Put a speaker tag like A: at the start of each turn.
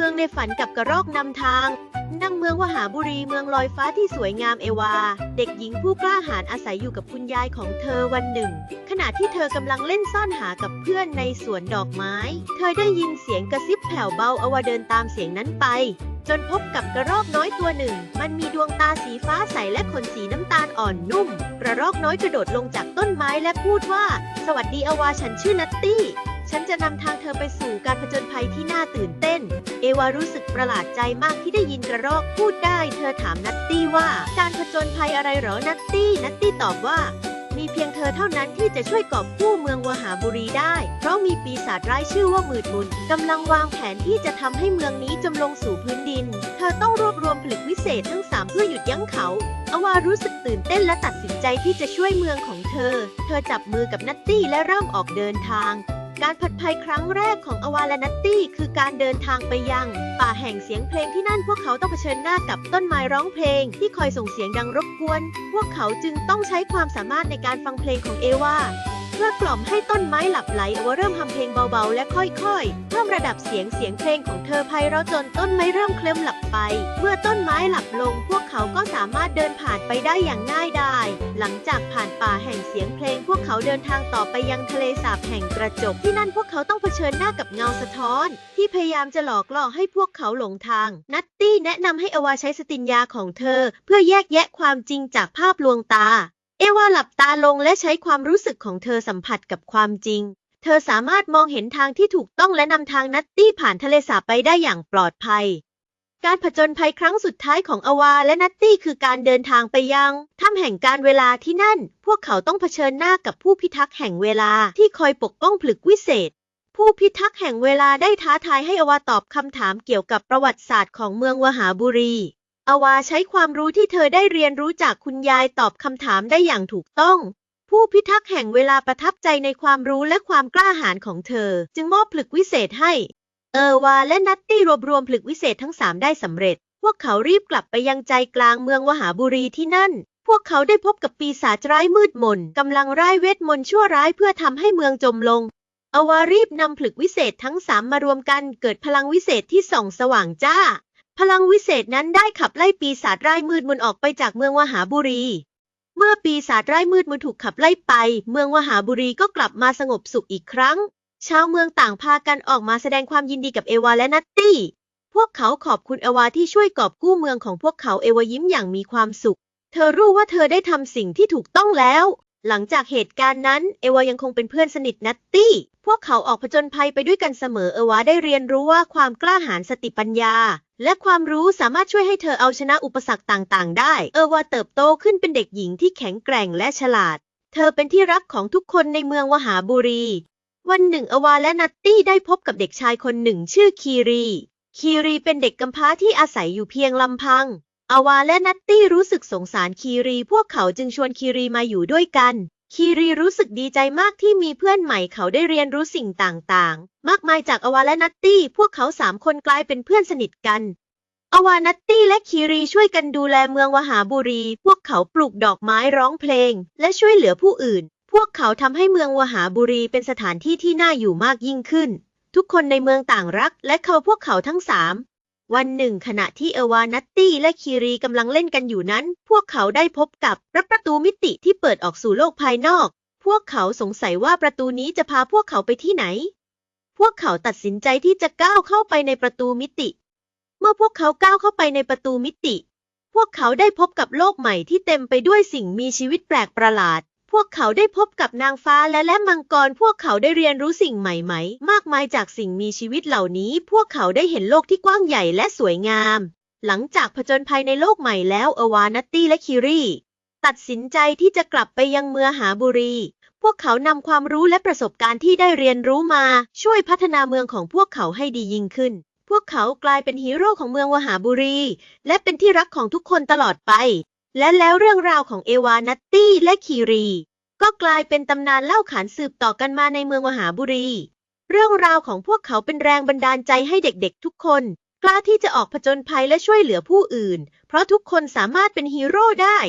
A: เมืองในฝันกับกระรอกนำทาง นั่งเมืองวหาบุรีเมืองลอยฟ้าที่สวยงามเอวา เด็กหญิงผู้กล้าหาญอาศัยอยู่กับคุณยายของเธอวันหนึ่ง ขณะที่เธอกำลังเล่นซ่อนหากับเพื่อนในสวนดอกไม้ เธอได้ยินเสียงกระซิบแผ่วเบาอวาเดินตามเสียงนั้นไป จนพบกับกระรอกน้อยตัวหนึ่ง มันมีดวงตาสีฟ้าใสและขนสีน้ำตาลอ่อนนุ่ม กระรอกน้อยกระโดดลงจากต้นไม้และพูดว่า สวัสดีอวาฉันชื่อนัตตี้ ฉันจะนำทางเธอไปสู่การผจญภัยที่น่าตื่นเต้น เอวารู้สึกประหลาดใจมากที่ได้ยินกระรอกพูดได้ เธอถามนัตตี้ว่าการผจญภัยอะไรเหรอ นัตตี้ นัตตี้ตอบว่า มีเพียงเธอเท่านั้นที่จะช่วยกอบกู้เมืองวหาบุรีได้ เพราะมีปีศาจร้ายชื่อว่ามืดมุนกำลังวางแผนที่จะทำให้เมืองนี้จำลงสู่พื้นดิน เธอต้องรวบรวมผลึกวิเศษทั้งสามเพื่อหยุดยั้งเขาอวารู้สึกตื่นเต้นและตัดสินใจที่จะช่วยเมืองของเธอ เธอจับมือกับนัตตี้และเริ่มออกเดินทาง การผัดภัยครั้งแรกของอวาและนัตตี้คือการเดินทางไปยัง ป่าแห่งเสียงเพลงที่นั่นพวกเขาต้องเผชิญหน้ากับต้นไม้ร้องเพลงที่คอยส่งเสียงดังรบกวน พวกเขาจึงต้องใช้ความสามารถในการฟังเพลงของเอวา พื่อกล่อมให้ต้นไม้หลับไหลอวาเริ่มทำเพลงเบาๆ และค่อยๆ เพิ่มระดับเสียงเสียงเพลงของเธอไพเราะจนต้นไม้เริ่มเคลิ้มหลับไป เมื่อต้นไม้หลับลง พวกเขาก็สามารถเดินผ่านไปได้อย่างง่ายดายหลังจากผ่านป่าแห่งเสียงเพลง พวกเขาเดินทางต่อไปยังทะเลสาบแห่งกระจก ที่นั่นพวกเขาต้องเผชิญหน้ากับเงาสะท้อน ที่พยายามจะหลอกล่อให้พวกเขาหลงทาง นัตตี้แนะนำให้อวาใช้สติญญาของเธอ เพื่อแยกแยะความจริงจากภาพลวงตา เอวาหลับตาลงและใช้ความรู้สึกของเธอสัมผัสกับความจริง เธอสามารถมองเห็นทางที่ถูกต้องและนำทางนัตตี้ผ่านทะเลสาบไปได้อย่างปลอดภัย การผจญภัยครั้งสุดท้ายของอวาและนัตตี้คือการเดินทางไปยังถ้ำแห่งการเวลาที่นั่น พวกเขาต้องเผชิญหน้ากับผู้พิทักษ์แห่งเวลาที่คอยปกป้องผลึกวิเศษ ผู้พิทักษ์แห่งเวลาได้ท้าทายให้อวาตอบคำถามเกี่ยวกับประวัติศาสตร์ของเมืองวหาบุรี อวาใช้ความรู้ที่เธอได้เรียนรู้จากคุณยายตอบคำถามได้อย่างถูกต้อง ผู้พิทักษ์แห่งเวลาประทับใจในความรู้และความกล้าหาญของเธอ จึงมอบผลึกวิเศษให้ เออวาและนัตตี้รวบรวมผลึกวิเศษทั้งสามได้สำเร็จ พวกเขารีบกลับไปยังใจกลางเมืองวหาบุรีที่นั่น พวกเขาได้พบกับปีศาจร้ายมืดมนกำลังร่ายเวทมนต์ชั่วร้ายเพื่อทำให้เมืองจมลง อวารีบนำผลึกวิเศษทั้งสามมารวมกันเกิดพลังวิเศษที่ส่องสว่างจ้า พลังวิเศษนั้นได้ขับไล่ปีศาจร้ายมืดมนออกไปจากเมืองวหาบุรี เมื่อปีศาจร้ายมืดมนถูกขับไล่ไป เมืองวหาบุรีก็กลับมาสงบสุขอีกครั้ง ชาวเมืองต่างพากันออกมาแสดงความยินดีกับเอวาและนัตตี้ พวกเขาขอบคุณเอวาที่ช่วยกอบกู้เมืองของพวกเขาเอวายิ้มอย่างมีความสุข เธอรู้ว่าเธอได้ทำสิ่งที่ถูกต้องแล้ว หลังจากเหตุการณ์นั้น เอวายังคงเป็นเพื่อนสนิทนัตตี้ พวกเขาออกผจญภัยไปด้วยกันเสมอเอวาได้เรียนรู้ว่าความกล้าหาญสติปัญญา และความรู้สามารถช่วยให้เธอเอาชนะอุปสรรคต่างๆ ได้เอวาเติบโตขึ้นเป็นเด็กหญิงที่แข็งแกร่งและฉลาด เธอเป็นที่รักของทุกคนในเมืองวหาบุรี วันหนึ่งอวาและนัตตี้ได้พบกับเด็กชายคนหนึ่งชื่อคีรี คีรีเป็นเด็กกำพร้าที่อาศัยอยู่เพียงลำพังอวาและนัตตี้รู้สึกสงสารคีรี พวกเขาจึงชวนคีรีมาอยู่ด้วยกัน คีรีรู้สึกดีใจมากที่มีเพื่อนใหม่เขาได้เรียนรู้สิ่งต่างๆ มากมายจากอวาและนัตตี้ พวกเขาสามคนกลายเป็นเพื่อนสนิทกัน อวานัตตี้และคีรีช่วยกันดูแลเมืองวหาบุรี พวกเขาปลูกดอกไม้ร้องเพลง และช่วยเหลือผู้อื่น พวกเขาทำให้เมืองวหาบุรีเป็นสถานที่ที่น่าอยู่มากยิ่งขึ้น ทุกคนในเมืองต่างรัก และเขาพวกเขาทั้งสาม วันหนึ่งขณะที่เอวานัตตี้และคีรีกำลังเล่นกันอยู่นั้น พวกเขาได้พบกับประตูมิติที่เปิดออกสู่โลกภายนอก พวกเขาสงสัยว่าประตูนี้จะพาพวกเขาไปที่ไหน พวกเขาตัดสินใจที่จะก้าวเข้าไปในประตูมิติ เมื่อพวกเขาก้าวเข้าไปในประตูมิติ พวกเขาได้พบกับโลกใหม่ที่เต็มไปด้วยสิ่งมีชีวิตแปลกประหลาด วกเขาได้พบกับนางฟ้าและและมังกร พวกเขาได้เรียนรู้สิ่งใหม่ๆ มากมายจากสิ่งมีชีวิตเหล่านี้ พวกเขาได้เห็นโลกที่กว้างใหญ่และสวยงาม หลังจากผจญภัยในโลกใหม่แล้วเอวานัตตี้และคิรีตัดสินใจที่จะกลับไปยังเมืองหาบุรี พวกเขานำความรู้และประสบการณ์ที่ได้เรียนรู้มา ช่วยพัฒนาเมืองของพวกเขาให้ดียิ่งขึ้น พวกเขากลายเป็นฮีโร่ของเมืองวหาบุรี และเป็นที่รักของทุกคนตลอดไปและแล้วเรื่องราวของเอวานัตตี้และคีรี ก็กลายเป็นตำนานเล่าขานสืบต่อกันมาในเมืองมหาบุรี เรื่องราวของพวกเขาเป็นแรงบันดาลใจให้เด็กๆ ทุกคน กล้าที่จะออกผจญภัยและช่วยเหลือผู้อื่น เพราะทุกคนสามารถเป็นฮีโร่ได้